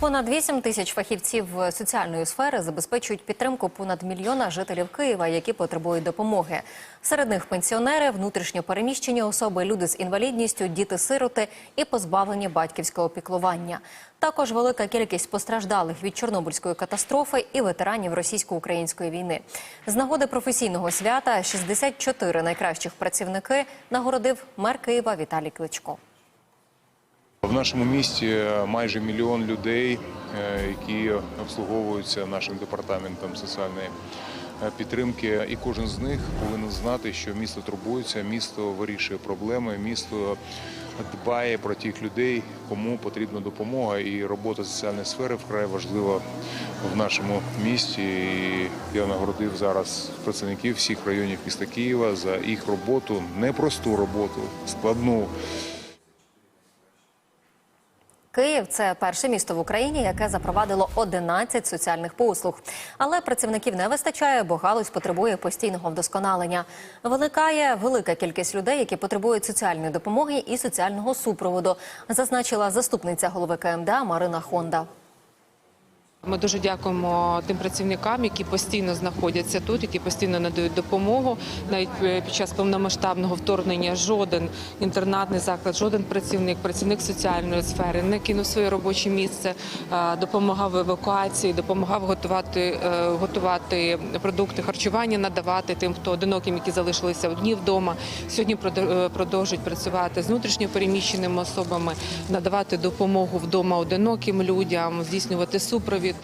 Понад 8 тисяч фахівців соціальної сфери забезпечують підтримку понад мільйона жителів Києва, які потребують допомоги. Серед них пенсіонери, внутрішньо переміщені особи, люди з інвалідністю, діти-сироти і позбавлені батьківського піклування. Також велика кількість постраждалих від Чорнобильської катастрофи і ветеранів російсько-української війни. З нагоди професійного свята 64 найкращих працівники нагородив мер Києва Віталій Кличко. Нашому місті майже мільйон людей, е, які обслуговуються нашим департаментом соціальної е, підтримки, і кожен з них повинен знати, що місто турбується, місто вирішує проблеми, місто дбає про тих людей, кому потрібна допомога. І робота соціальної сфери вкрай важлива в нашому місті. І я нагородив зараз працівників всіх районів міста Києва за їх роботу, непросту роботу, складну. Київ це перше місто в Україні, яке запровадило 11 соціальних послуг. Але працівників не вистачає, бо галузь потребує постійного вдосконалення. Великає велика кількість людей, які потребують соціальної допомоги і соціального супроводу, зазначила заступниця голови КМДА Марина Хонда. Ми дуже дякуємо тим працівникам, які постійно знаходяться тут, які постійно надають допомогу. Навіть е, під час повномасштабного вторгнення жоден інтернатний заклад, жоден працівник, працівник соціальної сфери не кинув своє робоче місце, допомагав в евакуації, допомагав готувати, е, готувати продукти харчування, надавати тим, хто одиноким, які залишилися одні вдома. Сьогодні е, продовжують працювати з внутрішньо переміщеними особами, надавати допомогу вдома одиноким людям, здійснювати супровід.